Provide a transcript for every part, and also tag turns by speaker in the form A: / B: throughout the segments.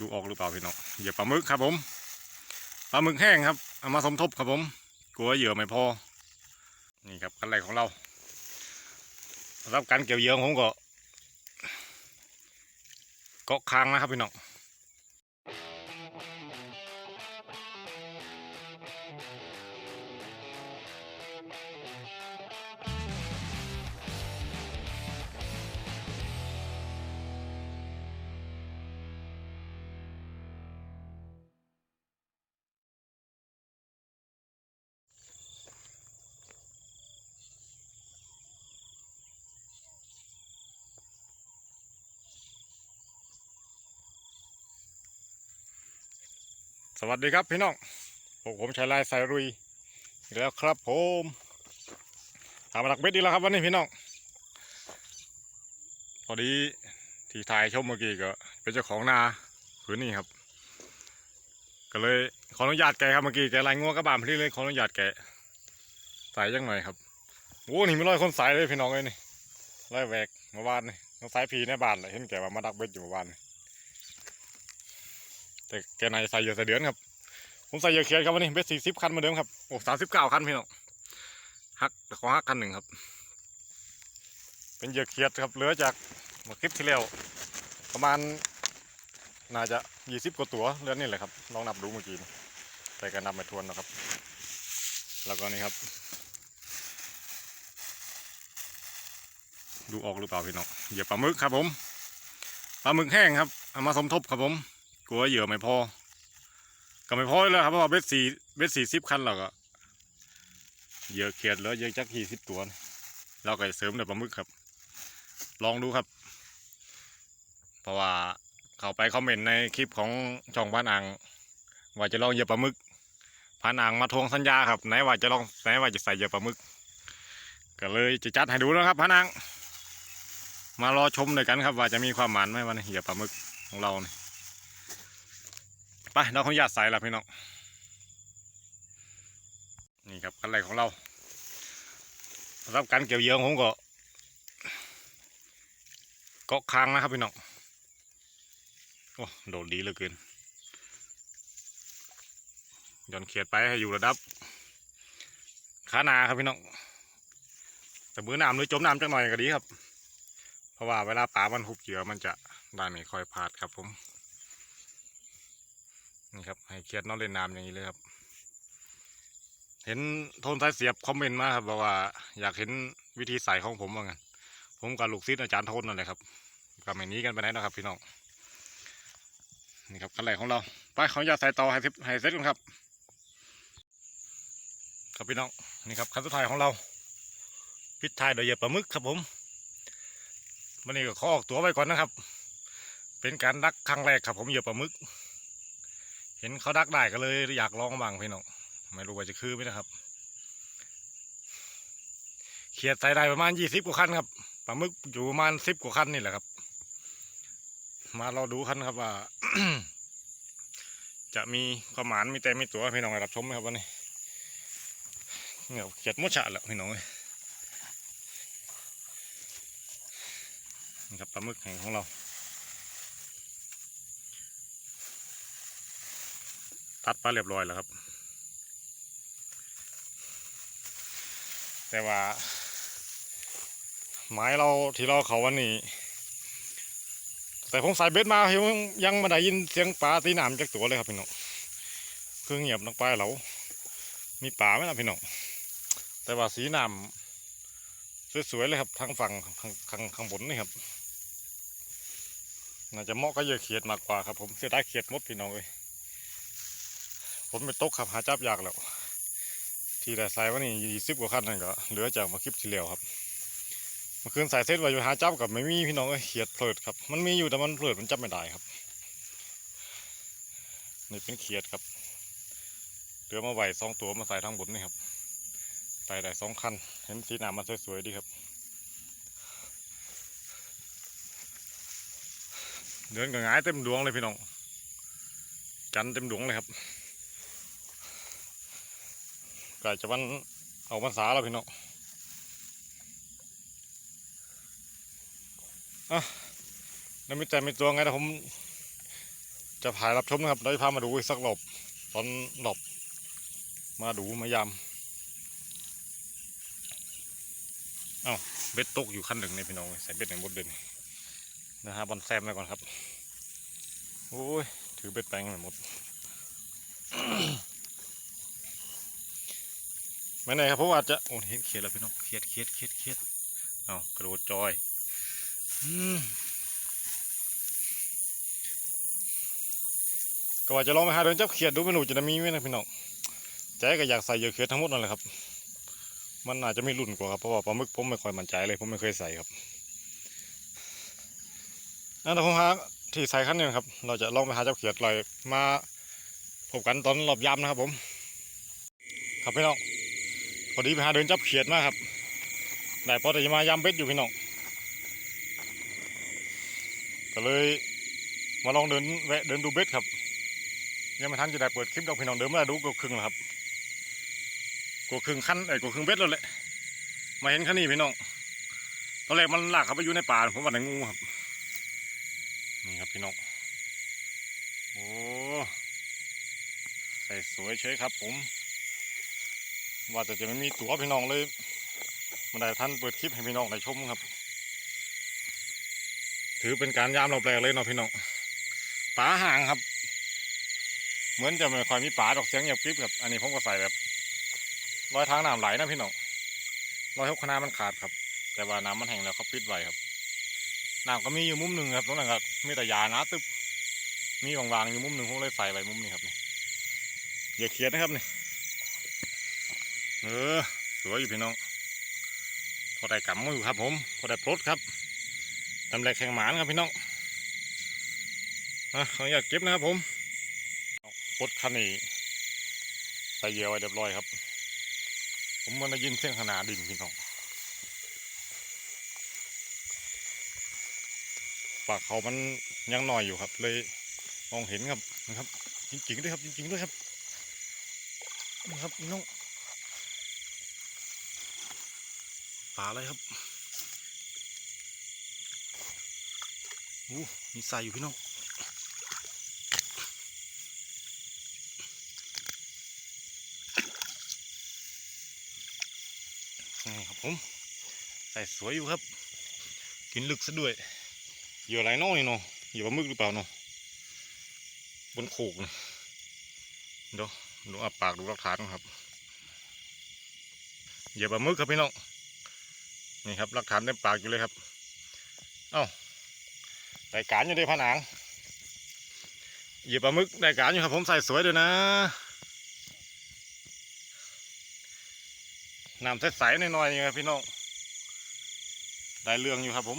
A: ดูออกหรือเปล่าพี่น้องเหยื่อปลาหมึกครับผมปลาหมึกแห้งครับเอามาสมทบครับผม กลัวเหยื่อไม่พอ นี่ครับกันไรของเราสำหรับการเกี่ยวเหยื่อของผมก็เกาะคางนะครับพี่น้อง วัสดีครับพี่น้องผมผมชายลายสายรุยแล้วครับผมทำมาดักเบ็ดอีกแล้วครับวันนี้พี่น้องพอดีที่ถ่ายชมเมื่อกี้ก็เป็นเจ้าของนาผืนนี้ครับ ก็เลยขออนุญาตแกครับเมื่อกี้แกรายงัวกระบามพี่เลยขออนุญาตแกใส่ยังหน่อยครับโอ้นี่ไม่ร้อยคนสายเลยพี่น้องเลยนี่ร้อยแหวกเมื่อวานนี่ต้องสายพีในบ้านเลยเห็นแกว่ามาดักเบ็ดอยู่เมื่อวานนี่ แต่แกนายใส่เยื่อใส่เดือนครับ ผมใส่เยื่อเขียนครับวันนี้เบ็ดสี่สิบคันเหมือนเดิมครับโอ้สามสิบเก้าคันพี่น้องหักขอหักคันหนึ่งครับ เป็นเยื่อเขียดครับเหลือจากเมื่อคลิปที่แล้วประมาณน่าจะยี่สิบกว่าตัวเรือนนี่แหละครับลองนับดูเมื่อกี้แต่ก็นับไม่ทวนนะครับ แล้วก็นี่ครับ ดูออกหรือเปล่าพี่น้องเหยื่อปลาหมึกครับผมปลาหมึกแห้งครับเอามาสมทบครับผม กลัวเหยื่อไม่พอ ก็ไม่พอแล้วครับเพราะว่าเบ็ดสี่เบ็ดสี่สิบคันเราก็เหยื่อเขียดเหลือเยอะจักยี่สิบตัวเราก็จะเสริมแต่ปลาหมึกครับ ลองดูครับ เพราะว่าเข้าไปคอมเมนต์ในคลิปของช่องพานอ่างว่าจะลองเหยื่อปลาหมึกพานอ่างมาทวงสัญญาครับไหนว่าจะลองไหนว่าจะใส่เหยื่อปลาหมึก ก็เลยจะจัดให้ดูนะครับพานอ่างมารอชมด้วยกันครับว่าจะมีความหมานไหมวันนี้เหยื่อปลาหมึกของเราเนี่ย ไปเราขออนุญาตใส่ละพี่น้องนี่ครับกันไรของเราสำหรับการเกี่ยวเยื่อของผมก็เกาะคางนะครับพี่น้องโอ้โดดดีเหลือเกินย่อนเขียดไปให้อยู่ระดับขานาครับพี่น้องแต่มือน้ำหรือจมน้ำจังหน่อยก็ดีครับ เพราะว่าเวลาปลามันหุบเหยื่อมันจะได้ไม่ค่อยพลาดครับผม นี่ครับให้เขียดน้อนเล่นน้ำอย่างนี้เลยครับ เห็นโทนสายเสียบคอมเมนต์มาครับบอกว่า อยากเห็นวิธีใส่ของผมว่างั้นผมกับลูกศิษย์อาจารย์โทนนั่นแหละครับก็ไม่นี้กันไปไหนนะครับ พี่น้องนี่ครับกันไหลของเราไปขออนุญาใส่ต่อให้เสร็จให้เสร็จกันครับ ครับพี่น้องนี่ครับขั้นสุดท้ายของเราพิดท้ายโดยเหยื่อปลาหมึกครับผมวันนี้ก็ขอออกตัวไว้ก่อนนะครับ เป็นการดักครั้งแรกครับผมเหยื่อปลาหมึก เห็นเขาดักได้ก็เลยอยากลองบ้างพี่น้องไม่รู้ว่าจะคือไหมนะครับ เขียดใส่ได้ประมาณยี่สิบกว่าคันครับปลาหมึกอยู่ประมาณสิบกว่าคันนี่แหละครับ มาเราดูคันครับว่า จะมีความหมานมีแต่มีตัวพี่น้องรับชมนะครับวันนี้เงียบเขียดมดฉะแล้วพี่น้องเอ้ยนี่ครับปลาหมึกแห่งของเรา ตัดปลาเรียบร้อยแล้วครับ แต่ว่า ไม้เราที่เราเขาวันนี้ แต่ผมใส่เบ็ดมายังยังไม่ได้ยินเสียงปลาตีน้ำจากตัวเลยครับพี่น้องคือเงียบนักปลาเรา มีปลาไหมนะพี่น้องแต่ว่าสีน้ำสวยๆเลยครับทางฝั่งข้างข้างบนนี่ครับน่าจะเหมาะกับเยื่อเขียดมากกว่าครับผมเสียดายเขียดมดพี่น้องเลย ผมไปตกครับหาจับยากแล้ว ที่ได้ใส่วันนี้ยี่สิบกว่าคันนั่นก็เหลือจากมาคลิปที่แล้วครับเมื่อคืนสายเซตไว้อยู่หาจับกับไม่มีพี่น้องเอ้ยเขียดเพลิดครับ มันมีอยู่แต่มันเพลิดมันจับไม่ได้ครับนี่เป็นเขียดครับเหลือมาไหวสองตัวมาใส่ทางบนนี่ครับใส่ได้สองคัน เห็นสีหนามันสวยๆดีครับ เดินกับงายเต็มดวงเลยพี่น้อง จันเต็มดวงเลยครับ กล้จะวันเอาพรรษาแล้วพี่น้องอะแล้วมีแต่มีตัวไงแต่ผมจะพายรับชมนะครับเราจะพามาดูอีกสักรอบตอนรอบมาดูมายามเอ้าเบ็ดตกอยู่ขั้นหนึ่งในพี่น้องใส่เบ็ดในหมดเลยนี่นะฮะบอลแซมไปก่อนครับ โอ้ย ถือเบ็ดแปลงไปหมด ไม่แน่ครับเพราะว่าอาจจะโอ้เห็นเขียดแล้วพี่น้องเขียดเขียดเขียดเขียดเอากระโดดจอยก็ว่าจะลองไปหาเดินจับเขียดดูไม่รู้จะมีไหมนะพี่น้องใจก็อยากใส่เยื่อเขียดทั้งหมดนั่นแหละครับ มันอาจจะไม่รุ่นกว่าครับเพราะว่าปลาหมึกผมไม่ค่อยมั่นใจเลยผมไม่เคยใส่ครับนั่นแต่ผมหาที่ใส่ขั้นนึงครับ เราจะลองไปหาจับเขียดลอยมาพบกันตอนรอบยามนะครับผม ครับพี่น้อง พอดีไปหาเดินจับเขียดมาครับ ได้พอแต่จะมายามเบ็ดอยู่พี่น้อง ก็เลยมาลองเดินแวะเดินดูเบ็ดครับ ยังไม่ทันจะได้เปิดคลิปดอกพี่น้องเดินมาดูกว่าครึ่งแล้วครับกว่าครึ่งขั้นไอ้กว่าครึ่งเบ็ดแล้วแหละ มาเห็นคันนี้พี่น้อง ตอนแรกมันลากเขาไปอยู่ในป่าผมว่าในงูครับ นี่ครับพี่น้อง โอ้ ใส่สวยเฉยครับผม ว่าแต่จะไม่มีตั๋วพี่น้องเลยมันได้ท่านเปิดคลิปให้พี่น้องได้ชมครับ ถือเป็นการยามเราแปลกเลยเนาะพี่น้องป่าห่างครับ เหมือนจะไม่ค่อยมีป่าดอกเสียงเงียบกริบครับอันนี้ผมก็ใส่แบบรอยทางน้ำไหลนะพี่น้องรอยหกคณะมันขาดครับ แต่ว่าน้ำมันแห้งแล้วเขาปิดไว้ครับน้ำก็มีอยู่มุมหนึ่งครับตรงนั้นครับมีแต่ยานะตึบมีวางๆอยู่มุมหนึ่งผมเลยใส่ไว้มุมนี้ครับนี่อย่าเครียดนะครับนี่ เออสวยอยู่พี่น้องพอได้กำมือครับผมพอได้ปลดครับตำแหลกแข่งหมานครับพี่น้องอะขออนุญาตเก็บนะครับผมปลดคันนี้ใส่เหยื่อไว้เรียบร้อยครับ ผมมันได้ยินเสียงขนาดดินพี่น้องปากเขามันยังหน่อยอยู่ครับ เลยมองเห็นครับนะครับ จริงๆด้วยครับจริงๆด้วยครับนี่ครับพี่น้อง ปลาอะไรครับอู้มีใส่อยู่พี่น้องนี่ครับผมใส่สวยอยู่ครับ กินลึกซะด้วยเหยื่ออะไรน้องนี่เนาะเหยื่อปลาหมึกหรือเปล่าเนาะบนโขกนี่เดี๋ยวดูอาปากดูหลักฐานครับเหยื่อปลาหมึกครับพี่น้อง นี่ครับหลักฐานเต็มปากอยู่เลยครับ เอ้าได้การอยู่ในผนังเหยียบปลาหมึกได้การอยู่ครับ ผมใส่สวยด้วยนะน้ำใสๆหน่อยๆนี่ครับพี่น้องได้เรื่องอยู่ครับ ผม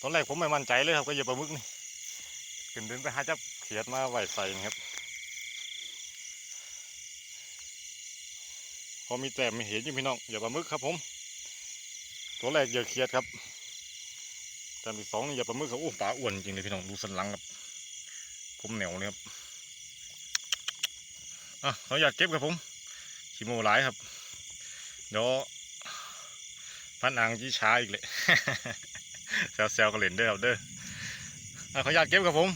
A: ตอนแรกผมไม่มั่นใจเลยครับก็เหยียบปลาหมึกนี่ขึ้นเดินไปหาจับเขียดมาไหวใส่นะครับพอมีแต้มมีเห็นอยู่พี่น้องเหยียบปลาหมึกครับผม ตัวแรกเหยื่อเขียดครับแต่ที่สองนี่เหยื่อปลาหมึกครับโอ้ปลาอ้วนจริงเลยพี่น้องดูสันหลังครับ ผมเหนียวเลยครับอะเขาอยากเก็บครับผมขี้โมหลายครับเดี๋ยวพันอ่างจีช้าอีกเลยแซวๆกันเล่นเด้อครับเด้ออะเขาอยากเก็บครับผม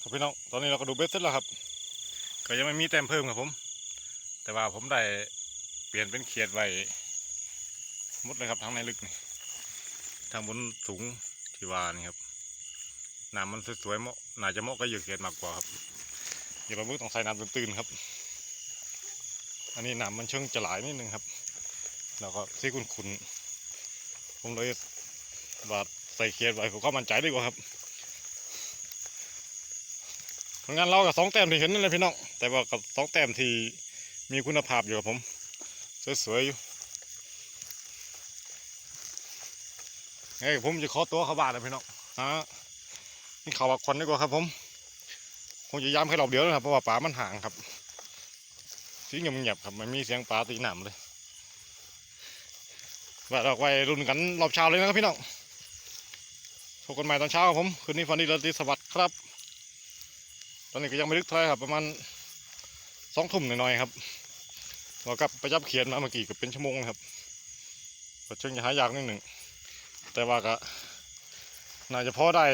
A: ครับพี่น้องตอนนี้เราก็ดูเบ็ดเสร็จแล้วครับ ก็ยังไม่มีแต้มเพิ่มครับผม แต่ว่าผมได้เปลี่ยนเป็นเขียดไว้ หมดเลยครับทั้งในลึกนี่ทางบนสูงที่วานี่ครับน้ำมันสวยๆเหมาะน่าจะเหมาะกับเหยื่เขียดมากกว่าครับอย่าปมึกต้องใส่น้ำตื้นๆครับ อันนี้น้ำมันเชิงจะหลายนิดนึงครับ แล้วก็ซีขุนๆผมเลยว่าใส่เขียดไว้ผมก็มั่นใจดีกว่าครับผลงานเรากับสองแต้มที่เห็นนั่นแหละพี่น้องแต่ว่ากับสองแต้มที่มีคุณภาพอยู่ครับผม สวยๆอยู่ เฮ้ยผมจะขอตัวเข้าบ้านแล้วพี่น้องฮะนี่เขาว่าคนดีกว่าครับ ผมคงจะย้ำให้เราเดียวนะครับเพราะว่าป่ามันห่างครับเสียงเงียบครับไม่มีเสียงปลาตีหนามเลยว่าเราไปรุ่นกันรอบเช้าเลยนะครับพี่น้องพบกันใหม่ตอนเช้าครับผมคืนนี้ฟันดีราตรีสวัสดิ์ครับ ตอนนี้ก็ยังไม่ลึกเท่าไหร่ครับประมาณสองทุ่มหน่อยๆครับเรากลับไปจับเขียนมาเมื่อกี้ก็เป็นชั่วโมงครับก็เชิงจะหายากนิดหนึ่ง แต่ว่าก็น่าจะพอได้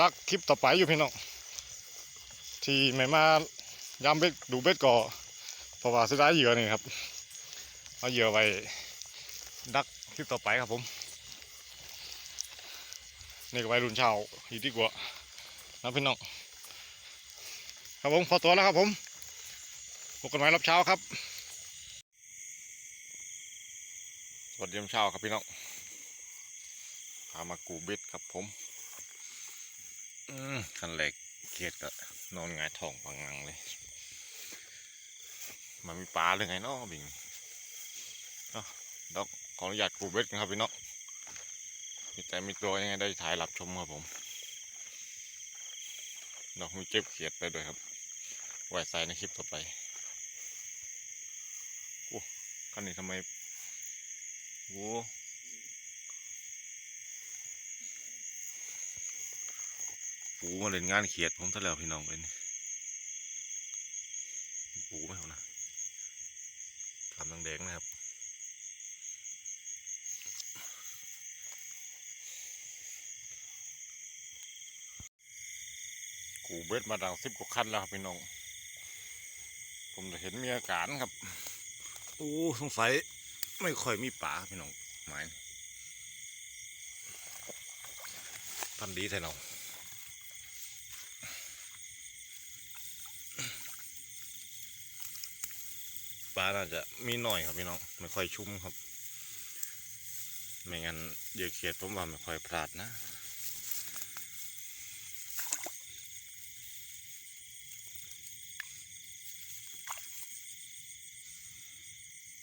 A: รักคลิปต่อไปอยู่พี่น้องที่ไม่มายามเบ็ดดูเบ็ดก่อเพราะว่าสุดท้ายเหยื่อนี่ครับเอาเหยื่อไว้ดักคลิปต่อไปครับผมนี่ก็ไว้รุ่นเช้าอีกดีกว่านะพี่น้องครับผมขอตัวแล้วครับผมพบกันใหม่รับเช้าครับสวัสดียามเช้าครับพี่น้อง พามากูเบ็ดครับผมอืมคันแรกเครียดก็นอนงายท้องพังงังเลย มันมีปลาเลยไงเนาะบิงเนาะดอกขออนุญาตกูเบ็ดกันครับพี่น้องมีแต่มีตัวยังไงได้ถ่ายรับชมครับผมดอกมีเก็บเขียดไปด้วยครับไว้ใส่ในคลิปต่อไปโอ้คันนี้ทำไมโอ้ ปูมาเล่นงานเขียดผมซะแล้วพี่น้องเป็นปูไม่เอานะทำแดงๆนะครับกูเบ็ดมาดังสิบกว่าคันแล้วครับพี่น้อง ผมจะเห็นมีอาการครับ โอ้สงสัยไม่ค่อยมีป่าพี่น้องหมายนี่พันดีแท้เนาะปลาน่าจะมีหน่อยครับพี่น้องไม่ค่อยชุ่มครับ ไม่งั้นเหยื่อเขียดผมว่าไม่ค่อยพลาดนะ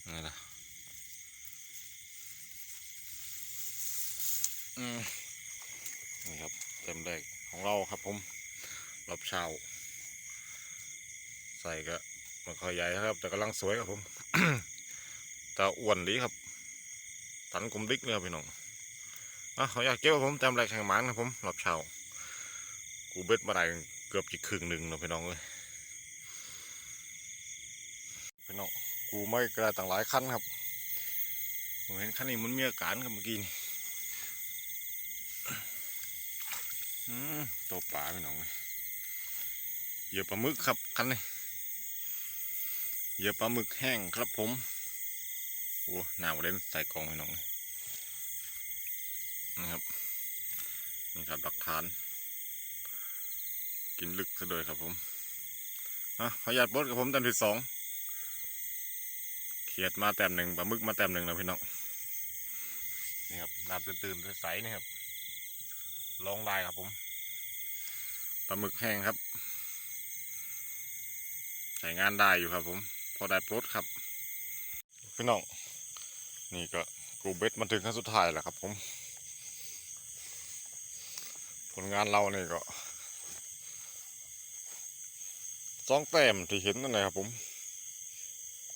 A: นี่ละอืมนี่ครับเต็มแรกของเราครับผม รอบเช้า ใส่ก็ มันค่อยใหญ่ครับ แต่กำลังสวยครับผมแต่อ้วนดีครับตันกลมดิกเลยครับพี่น้องอะขออยากเก็บครับผมเต็มแรกแข่งหมันครับผมรอบเช้ากูเบ็ดมาได้เกือบจะครึ่งหนึ่งนะพี่น้องเลยพี่น้องกูไม่กระต่างหลายคันครับผมเห็นคันนี้มันมีอาการครับเมื่อกี้นี่ตัวปลาพี่น้องเลยเหยื่อปลาหมึกครับคันนี้ เหยื่อปลาหมึกแห้งครับผม โอ้หนาวเล่นใส่กองพี่น้องนะครับ นี่ครับหลักฐาน กินลึกซะด้วยครับผมอะขออนุญาตบดกับผมตันที่สองเขียดมาแต้มหนึ่งปลาหมึกมาแต้มหนึ่งนะพี่น้อง นี่ครับน้ำตื่นๆใสๆนี่ครับ ลองได้ครับผมปลาหมึกแห้งครับ ใช้งานได้อยู่ครับผม พอได้ปลดครับพี่น้องนี่ก็กูเบ็ดมาถึงขั้นสุดท้ายแล้วครับผม ผลงานเรานี่ก็สองแต้มที่เห็นนั่นแหละครับผม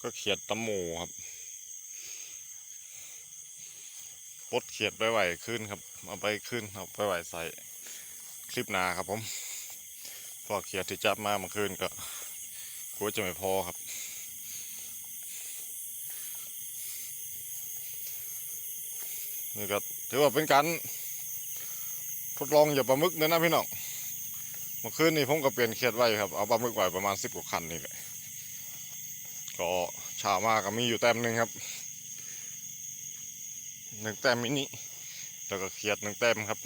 A: ก็เขียดตะหมูครับปลดเขียดไปไหวขึ้นครับ เอาไปขึ้นเอาไปไหวใส่คลิปหนาครับผมเพอเขียดที่จับมาเมื่อคืนก็กลัวจะไม่พอครับ นี่ก็ถือว่าเป็นการทดลองอย่าปลาหมึกนี่ยนะพี่น้องเมื่อคืนนี้ผมก็เปลี่ยนเขียดไว้ครับเอาปลาหมึกไว้ประมาณสิบกว่าคันนี่แหละก็ช้ามากก็มีอยู่แต้มหนึ่งครับหนึ่งแต้มมินิแล้วก็เขียดหนึ่งแต้มครับ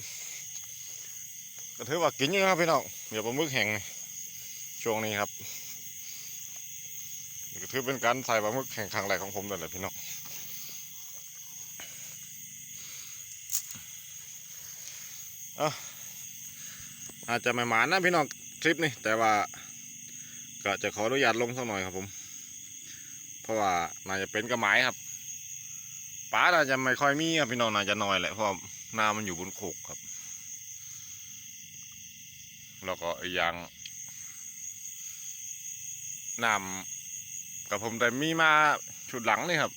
A: ก็ถือว่ากินเยอะครับพี่น้องเดี๋ยวปลาหมึกแห้งช่วงนี้ครับก็ถือเป็นการใส่ปลาหมึกแข่งครั้งแรกของผมเลยแหละพี่น้อง อะอาจจะไม่หมานนะพี่น้องคลิปนี้แต่ว่าก็จะขออนุญาตลงสักหน่อยครับผม เพราะว่าน่าจะเป็นกระหมายครับปลาน่าจะไม่ค่อยมีครับพี่น้องน่าจะน้อยแหละเพราะน้ามันอยู่บนโขกครับ แล้วก็อีกอย่างน้ำกับผมแต่มีมาชุดหลังนี่ครับ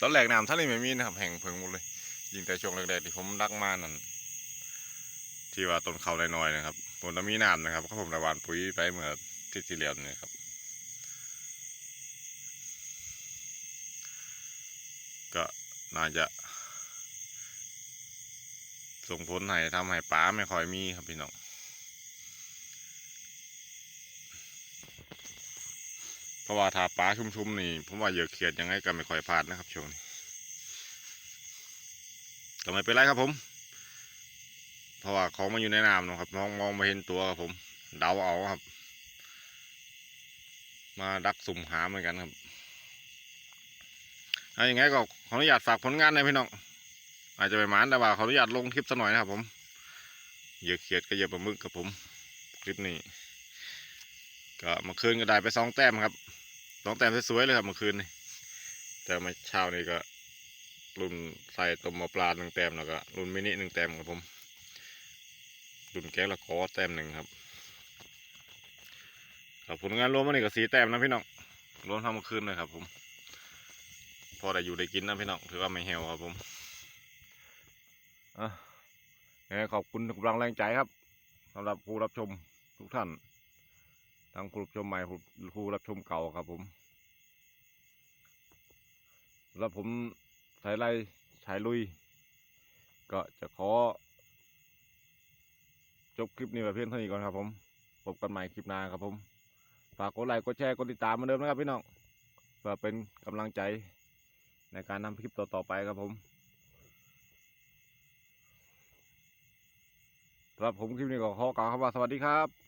A: ตอนแรกน้ำทะเลไม่มีนะครับแห่งเพิงหมดเลย ยิงแต่ช่วงแรกๆที่ผมรักมานั่น ที่ว่าต้นเขาน้อยๆนะครับผมจะมีน้ำนะครับเพราะผมระวานปุ๋ยไปเมื่อที่ที่แล้วนี่ครับ ก็น่าจะ ส่งผลให้ทำให้ปลาไม่ค่อยมีครับพี่น้องเพราะว่าถ้าปลาชุ่มๆนี่ผมว่าเหยอะเขียดยังไงก็ไม่ค่อยพลาดนะครับช่วงนี้ก็ไม่เป็นไรครับผม เพราะว่าของมันอยู่ในน้ำนะครับ มองมองม่เห็นตัวครับผม เดาเอาครับ มาดักสุ่มหาเหมือนกันครับเอาอย่างไงก็ขออนุญาตฝากผลงานหน่อยพี่น้องอาจจะไปหมานแต่ว่าขออนุญาตลงคลิปสักหน่อยนะครับผมเหยอะเขียดก็เยอะปลาหมึกครับผม คลิปนี้ ก็เมื่อคืนก็ได้ไปสองแต้มครับสองแต้มสวยๆเลยครับเมื่อคืนนี่แต่มาเช้านี่ก็รุ่นใส่ต้มมะปลาหนึ่งแต้มแล้วก็รุ่นมินิหนึ่งแต้มครับผม รุ่นแก้วละกอแต้มหนึ่งครับครับผลงานรวมวันนี้ก็สีแต้มนะพี่น้องรวมทั้งเมื่อคืนเลยครับ ผม พอได้อยู่ได้กินนะพี่น้องถือว่าไม่เหี่ยวครับผมอะขอบคุณกำลังแรงใจครับสำหรับผู้รับชมทุกท่านทั้งผู้รับชมใหม่ผู้รับชมเก่าครับผมแล้วผมสายไล่ชายลุย ก็จะขอ จบคลิปนี้แบบเพียงเท่านี้ก่อนครับ ผมพบกันใหม่คลิปหน้าครับผมฝากกดไลค์กดแชร์กดติดตามเหมือนเดิมนะครับพี่น้องเพื่อเป็นกำลังใจในการนำคลิปต่อๆไปครับผมสำหรับผมคลิปนี้ก็ขอกล่าวคำว่าสวัสดีครับ